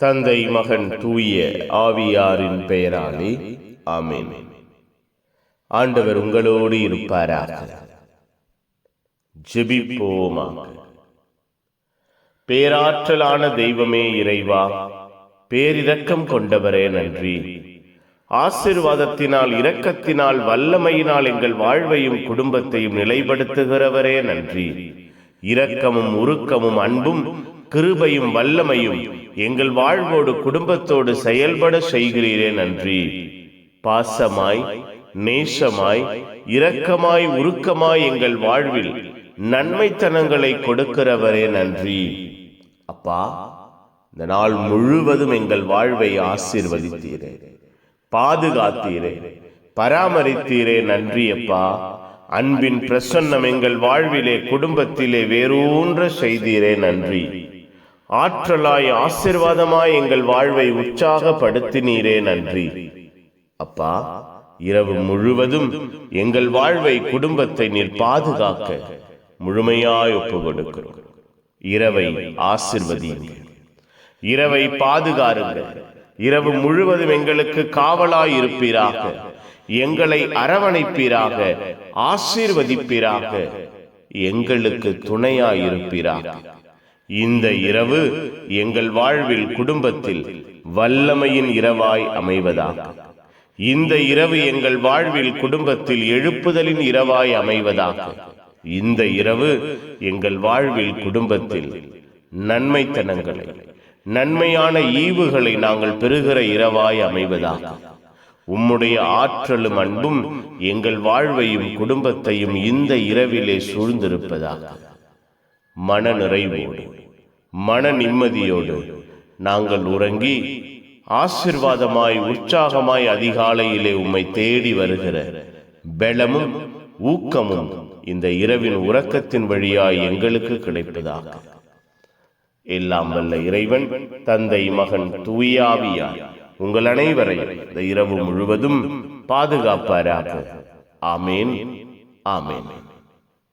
தந்தை மகன் தூய ஆவியாரின் பெயராலே ஆமென். ஆண்டவர் உங்களோடு இருப்பாராக. ஜெபிப்போமாக. பேராற்றலான தெய்வமே இறைவா பேரிரக்கம் கொண்டவரே நன்றி. ஆசிர்வாதத்தினால் இரக்கத்தினால் வல்லமையினால் எங்கள் வாழ்வையும் குடும்பத்தையும் நிலைப்படுத்துகிறவரே நன்றி. இரக்கமும் உருக்கமும் அன்பும் கிருபையும் வல்லமையும் எங்கள் வாழ்வோடு குடும்பத்தோடு செயல்பட செய்கிறீரே நன்றி. பாசமாய் நேசமாய் இரக்கமாய் உருக்கமாய் எங்கள் வாழ்வில் நன்மைத்தனங்களை கொடுக்கிறவரே நன்றி. அப்பா இந்த நாள் முழுவதும் எங்கள் வாழ்வை ஆசீர்வதித்தீரே. பாதுகாத்தீரே. பராமரித்தீரே நன்றி அப்பா. அன்பின் பிரசன்னம் எங்கள் வாழ்விலே குடும்பத்திலே வேரூன்ற செய்தீரே நன்றி. ஆற்றலாய் ஆசிர்வாதமாய் எங்கள் வாழ்வை உற்சாகப்படுத்தினீரே நன்றி. அப்பா இரவு முழுவதும் எங்கள் வாழ்வை குடும்பத்தை நீர் பாதுகாக்க முழுமையாய் ஒப்பு கொடுக்கிறோம் இரவை ஆசிர்வதியுங்கள். இரவை பாதுகாருங்கள். இரவு முழுவதும் எங்களுக்கு காவலாய் இருப்பீராக. எங்களை அரவணைப்பீராக. ஆசீர்வதிப்பீராக. எங்களுக்கு துணையாயிருப்பீராக இந்த இரவு எங்கள் வாழ்வில் குடும்பத்தில் வல்லமையின் இரவாய் அமைவதாக. இந்த இரவு எங்கள் வாழ்வில் குடும்பத்தில் எழுப்புதலின் இரவாய் அமைவதாக. இந்த இரவு எங்கள் வாழ்வில் குடும்பத்தில் நன்மைத்தனங்களை நன்மையான ஈவுகளை நாங்கள் பெறுகிற இரவாய் அமைவதாக. உம்முடைய ஆற்றலும் அன்பும் எங்கள் வாழ்வையும் குடும்பத்தையும் இந்த இரவிலே சூழ்ந்திருப்பதாக. மன நிறைவோடு மன நிம்மதியோடு நாங்கள் உறங்கி ஆசிர்வாதமாய் உற்சாகமாய் அதிகாலையிலே உம்மை தேடி வருகிற பெலமும் ஊக்கமும் இந்த இரவின் உறக்கத்தின் வழியாய் எங்களுக்கு கிடைப்பதாக. எல்லாம் வல்ல இறைவன் தந்தை மகன் தூயாவியார் உங்கள் அனைவரையும் இந்த இரவு முழுவதும் பாதுகாப்பாராக. ஆமேன் ஆமேன்.